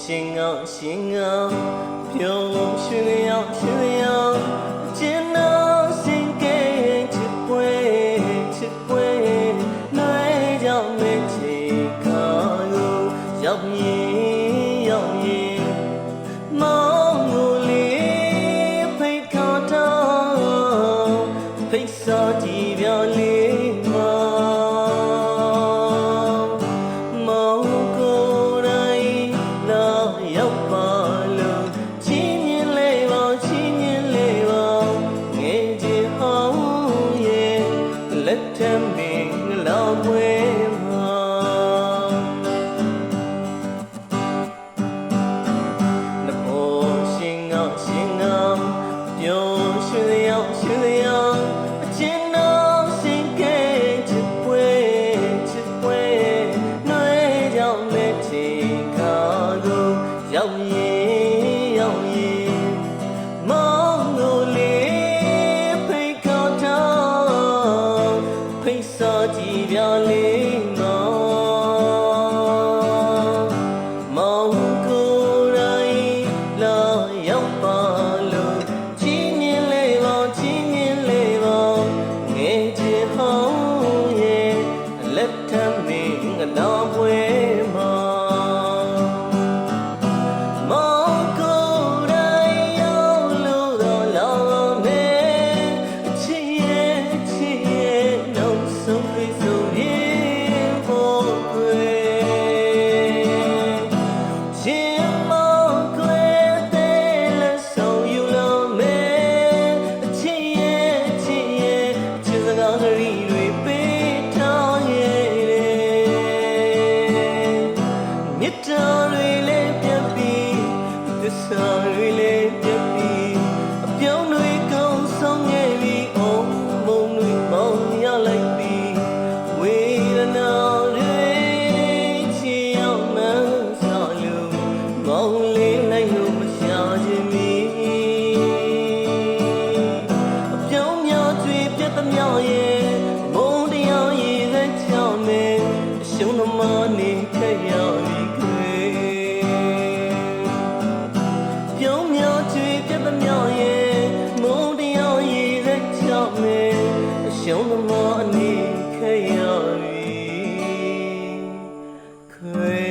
ရှင်ငေါရှင်ငေါပြုံးရွှင်လျောင်းရွှင်လျောင်းအကျဉ်းတော်စင်ကဲချစ်ပွဲချစ်ပွဲနှွေးကြောင့်မေချီခါကိုရောက်ရ ရောက်ပါလို့ချင်းမြင်လေးပါချင်းမြင်လေးပါငယ်ချင်အောင်ရဲ့လက်ထမင်းလောင်ပွဲမှာနဘောရှင်ငေါရှင်ငေါပြောရွှင်လျောင်းရွှင်လျောင်းအချင်းတော်စင်ကဲချစ်ပွဲချစ်ပွဲနှွေးကြောင့်လက်ချီခါကို ရောက်ရင်ရောက်ရင်မောင်တို့လေးဖိတ်ခေါ်တော့ဖိတ်စောကြည့်ပြလေးမောင်မောင်ကိုယ်တိုင်လာရောက်ပါလို့ချင်းမြင်လေးပါချင်းမြင်လေးပါငယ်ချင်ဟောင်း တ်တာတွေလည်းပြတ်ပြီးသစ္စာတွေလည်းပြတ်ပြီးအပြောင်းတွေကုန်ဆုံးခဲ့ပြီးအုံမုံတွေမောင်းရလိုက်ပြီးဝေဒနာတွေချီအောင်မှန်းစားလို့မောင်းလေးလိုက်လို့မရှာခြင်းမီအပြောင်းများတွေပြတ်သမျှရဲ့ شوم معنی که یاری که